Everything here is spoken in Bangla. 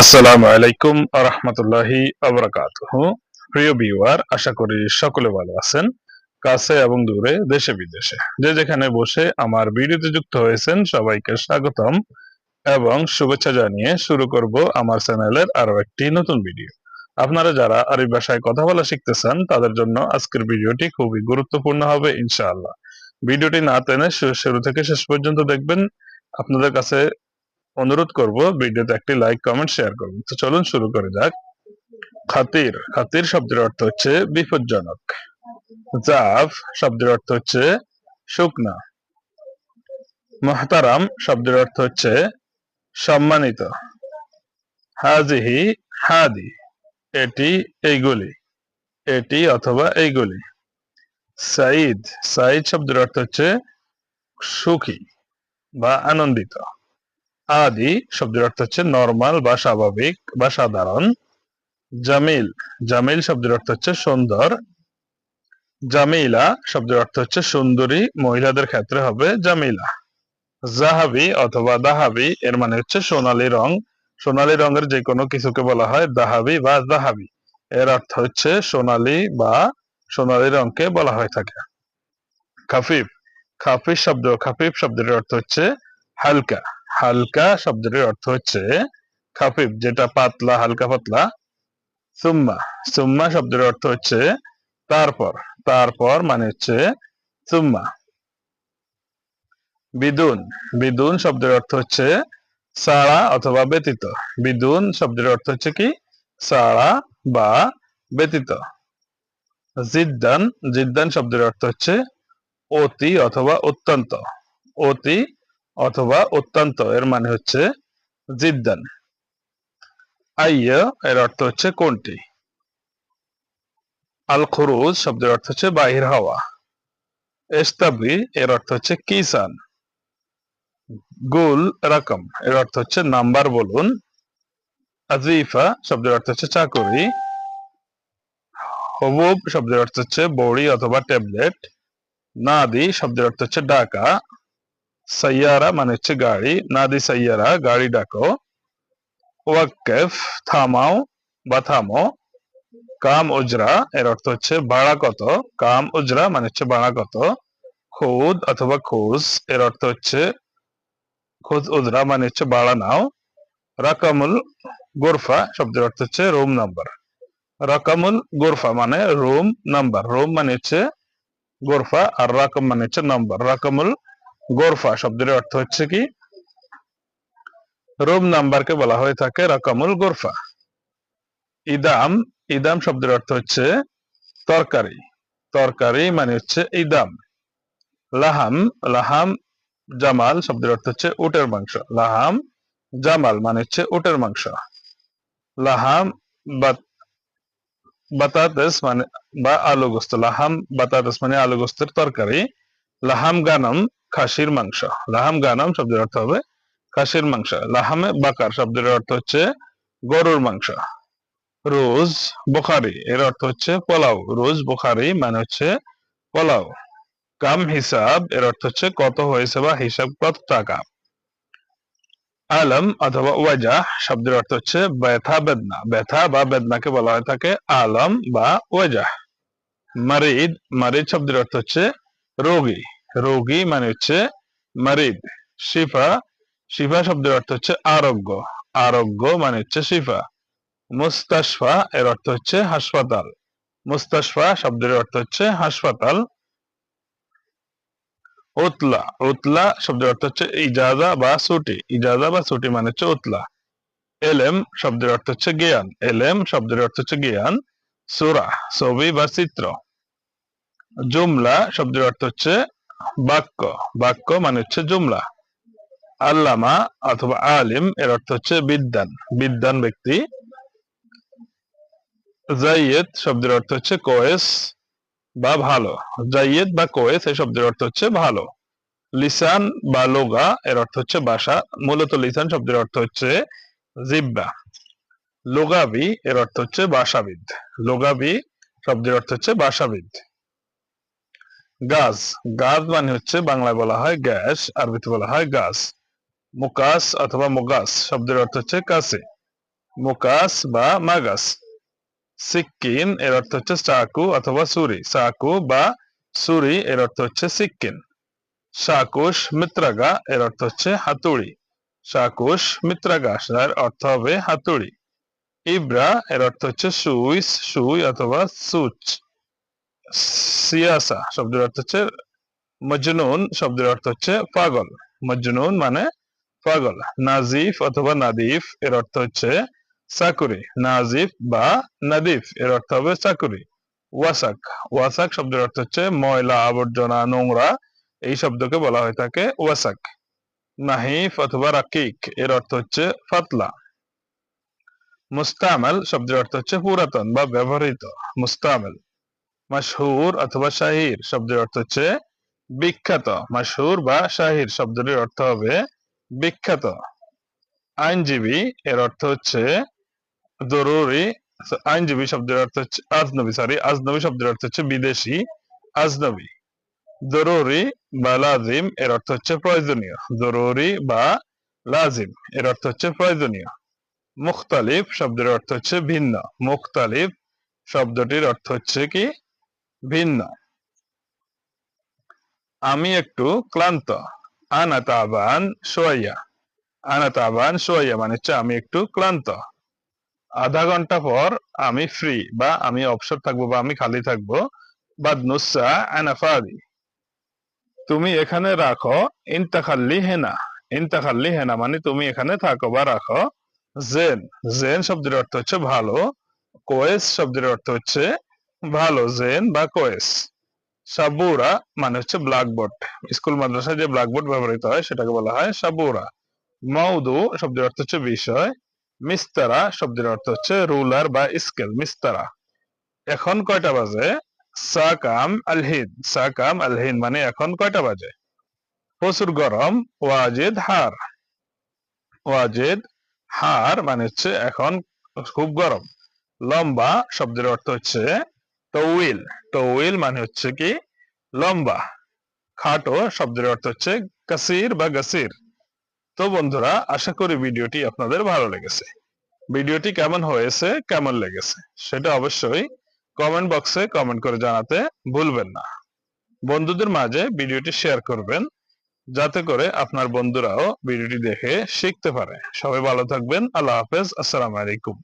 আসসালামু আলাইকুম আরহামতুল্লাহি আবরাকাতুহ। প্রিয় ভিউয়ার, আশা করি সকলে ভালো আছেন, কাছে এবং দূরে, দেশে বিদেশে। যে যেখানে বসে আমার ভিডিওতে যুক্ত হয়েছেন, সবাইকে স্বাগতম এবং শুভেচ্ছা জানিয়ে শুরু করব আমার চ্যানেলের আরও একটি নতুন ভিডিও। আপনারা যারা আরবি ভাষায় কথা বলা শিখতেছেন, তাদের জন্য আজকের ভিডিওটি খুবই গুরুত্বপূর্ণ হবে, ইনশাআল্লাহ। ভিডিওটি না টেনে শুরু থেকে শেষ পর্যন্ত দেখবেন। আপনাদের কাছে অনুরোধ করব ভিডিওতে একটি লাইক কমেন্ট শেয়ার করুন। তো চলুন শুরু করে যাক। খাতির। খাতির শব্দের অর্থ হচ্ছে বিপজ্জনক। জাফ শব্দের অর্থ হচ্ছে শুকনা। মহতারাম শব্দের অর্থ হচ্ছে সম্মানিত। হাজিহি, হাদি। এটি এইগুলি এটি অথবা এইগুলি সাইদ সাইদ শব্দের অর্থ হচ্ছে সুখী বা আনন্দিত। আদি শব্দের অর্থ হচ্ছে নর্মাল বা স্বাভাবিক বা সাধারণ। জামিল জামিল শব্দের অর্থ হচ্ছে সুন্দর। জামিলা শব্দের অর্থ হচ্ছে সুন্দরী, মহিলাদের ক্ষেত্রে হবে জামিলা। জাহাবি অথবা দাহাবি, এর মানে হচ্ছে সোনালী রং। সোনালী রঙের যে কোনো কিছুকে বলা হয় দাহাবি বা জাহাবি এর অর্থ হচ্ছে সোনালী বা সোনালী রংকে বলা হয়ে থাকে। খাফিফ খাফিফ শব্দ, খাফিফ শব্দের অর্থ হচ্ছে হালকা। হালকা শব্দের অর্থ হচ্ছে খাফিফ, যেটা পাতলা, হালকা পাতলা। সুম্মা সুম্মা শব্দের অর্থ হচ্ছে তারপর। তারপর মানে হচ্ছে সুম্মা। বিদুন বিদুন শব্দের অর্থ হচ্ছে সাড়া অথবা ব্যতীত। বিদুন শব্দের অর্থ হচ্ছে কি? সাড়া বা ব্যতীত। জিদ্দান জিদ্দান শব্দের অর্থ হচ্ছে অতি অথবা অত্যন্ত। অতি অথবা অত্যন্ত, এর মানে হচ্ছে জিদ্দান। আইয়া, এর অর্থ হচ্ছে কোনটি? আল খুরুজ শব্দের অর্থ হচ্ছে বাহির হওয়া। এস্তাবি, এর অর্থ হচ্ছে কিসান। গুল, রকম, এর অর্থ হচ্ছে নাম্বার বলুন। আজিফা শব্দের অর্থ হচ্ছে চাকুরি। হবুব শব্দের অর্থ হচ্ছে বড়ি অথবা ট্যাবলেট। নাদি শব্দের অর্থ হচ্ছে ডাকা। সাইয়ারা মানে হচ্ছে গাড়ি, নাদি সাইয়ারা গাড়ি ডাকো। ওয়াক্কেফ, থামাও বা থামো। কাম উজরা, এর অর্থ হচ্ছে ভাড়া কত কাম উজরা মানে হচ্ছে ভাড়া কত খুদ অথবা খুজ, এর অর্থ হচ্ছে খুদ উজরা মানে হচ্ছে ভাড়া নাও। রাকামুল গোরফা, শব্দের অর্থ হচ্ছে রুম নাম্বার। রাকামুল গোরফা মানে রুম নাম্বার। রুম মানে হচ্ছে গোরফা আর রাকম মানে হচ্ছে নাম্বার। রাকামুল গোরফা শব্দের অর্থ হচ্ছে কি? রুম নাম্বারকে বলা হয়ে থাকে রাকামুল গোরফা। ইদাম ইদাম শব্দের অর্থ হচ্ছে তরকারি। তরকারি মানে হচ্ছে ইদাম। লাহাম লাহাম জামাল শব্দের অর্থ হচ্ছে উটের মাংস। লাহাম জামাল মানে হচ্ছে উটের মাংস। লাহাম বাত- বাতাতেস মানে বা আলু গোস্ত লাহাম, বাতাতেস মানে আলু গোস্তের তরকারি। লাহাম গানম খাসির মাংস। লাহাম গানম শব্দের অর্থ হবে খাসির মাংস। লাহামে বাকার শব্দের অর্থ হচ্ছে গরুর মাংস। রোজ বোখারি এর অর্থ হচ্ছে পোলাও। রোজ বোখারি মানে হচ্ছে পোলাও। কাম হিসাব এর অর্থ হচ্ছে কত হয়েছে বা হিসাব কত টাকা। আলম অথবা ওয়াজা শব্দের অর্থ হচ্ছে ব্যথা বেদনা। ব্যথা বা বেদনাকে বলা হয়ে থাকে আলম বা ওয়াজা মারিদ মারিদ শব্দের অর্থ হচ্ছে রোগী। রোগী মানে হচ্ছে মারিদ। শিফা শিফা শব্দের অর্থ হচ্ছে আরোগ্য। আরোগ্য মানে হচ্ছে শিফা। মুস্তাশফা এর অর্থ হচ্ছে হাসপাতাল। মুস্তাশফা শব্দের অর্থ হচ্ছে হাসপাতাল। উতলা উতলা শব্দের অর্থ হচ্ছে ইজাজা বা ছুটি। ইজাজা বা ছুটি মানে হচ্ছে উতলা। এলেম শব্দের অর্থ হচ্ছে জ্ঞান। এলেম শব্দের অর্থ হচ্ছে জ্ঞান। সুরা, ছবি বা চিত্র। জুমলা শব্দের অর্থ হচ্ছে বাক্য। বাক্য মানে হচ্ছে জুমলা। আল্লামা অথবা আলিম এর অর্থ হচ্ছে বিদ্যান বিদ্যান ব্যক্তি। জাইয়েদ শব্দের অর্থ হচ্ছে কোয়েস বা ভালো। জাইয়েদ বা কোয়েস এই শব্দের অর্থ হচ্ছে ভালো। লিসান বা লোগা এর অর্থ হচ্ছে ভাষা মূলত লিসান শব্দের অর্থ হচ্ছে জিব্বা। লোগাবি এর অর্থ হচ্ছে ভাষাবিদ লোগাবি শব্দের অর্থ হচ্ছে ভাষাবিদ গাছ। গাছ মানে হচ্ছে বাংলায় বলা হয় গ্যাস, আরবিতে বলা হয় গাছ। মুকাস অথবা মুগাস শব্দের অর্থ হচ্ছে কাছে। মুকাস বা মাগাস। সিক্কিন এর অর্থ হচ্ছে চাকু অথবা ছুরি চাকু বা ছুরি এর অর্থ হচ্ছে সিক্কিন শাকুশ মিত্রাগা এর অর্থ হচ্ছে হাতুড়ি। শাকুশ মিত্রাগা যার অর্থ হবে হাতুড়ি। ইব্রা এর অর্থ হচ্ছে সুইস, সুই অথবা সুচ। সিয়াসা শব্দের অর্থ হচ্ছে মজনুন, শব্দের অর্থ হচ্ছে পাগল। মজনুন মানে পাগল, নাজিফ অথবা নাদিফ, এর অর্থ হচ্ছে চাকুরি। নাজিফ বা নাদিফ, এর অর্থ হবে চাকুরি। ওয়াসাক ওয়াসাক শব্দের অর্থ হচ্ছে ময়লা, আবর্জনা, নোংরা, এই শব্দকে বলা হয় থাকে ওয়াসাক। নাহিফ অথবা রাকিক, এর অর্থ হচ্ছে ফাতলা মুস্তামেল শব্দের অর্থ হচ্ছে পুরাতন বা ব্যবহৃত। মুস্তামেল মাশহুর অথবা শাহির শব্দের অর্থ হচ্ছে বিখ্যাত। মাশহুর বা শাহির শব্দটির অর্থ হবে বিখ্যাত। আইনজীবী এর অর্থ হচ্ছে জরুরি আইনজীবী শব্দের অর্থ হচ্ছে আজনবী সরি আজনবী শব্দের অর্থ হচ্ছে বিদেশি আজনবী। জরুরি বা লাজিম এর অর্থ হচ্ছে প্রয়োজনীয়। জরুরি বা লাজিম এর অর্থ হচ্ছে প্রয়োজনীয়। মুখতালিফ শব্দের অর্থ হচ্ছে ভিন্ন। মুখতালিফ শব্দটির অর্থ হচ্ছে কি? ভিন্ন। আমি একটু ক্লান্ত। আনা তাবান সোয়া আনা মানে হচ্ছে আমি একটু ক্লান্ত। আধা ঘণ্টা পর আমি ফ্রি বা আমি অবসর থাকব বা আমি খালি থাকব। বাদ নুসা আনাফাদি তুমি এখানে রাখো ইন্তাখাল্লি হেনা। ইন্তাখাল্লি হেনা মানে তুমি এখানে থাকো বা রাখো। জেন। জেন শব্দের অর্থ হচ্ছে ভালো। কোয়েস শব্দের অর্থ হচ্ছে ভালো জেন বা কোয়েস। সাবুরা মানে হচ্ছে ব্ল্যাকবোর্ড স্কুল মাদ্রাসায় যে ব্ল্যাকবোর্ড ব্যবহৃত হয়, সেটাকে বলা হয় সাবুরা। মাউদু শব্দের অর্থ হচ্ছে বিষয়। মিস্তারা শব্দের অর্থ হচ্ছে রুলার বা স্কেল মিস্তারা। এখন কয়টা বাজে? সাকাম আলহিদ সাকাম আলহিদ মানে এখন কয়টা বাজে? প্রচুর গরম, ওয়াজেদ হার। ওয়াজেদ হার মানে হচ্ছে এখন খুব গরম। লম্বা শব্দের অর্থ হচ্ছে তউইল তউইল মানে হচ্ছে কি? লম্বা। খাটো শব্দের অর্থ হচ্ছে কাসির বা গাসির। তো বন্ধুরা, আশা করি ভিডিওটি আপনাদের ভালো লেগেছে। ভিডিওটি কেমন হয়েছে, কেমন লেগেছে, সেটা অবশ্যই কমেন্ট বক্সে কমেন্ট করে জানাতে ভুলবেন না। বন্ধুদের মাঝে ভিডিওটি শেয়ার করবেন, যাতে করে আপনার বন্ধুরাও ভিডিওটি দেখে শিখতে পারে। সবাই ভালো থাকবেন। আল্লাহ হাফেজ। আসসালামু আলাইকুম।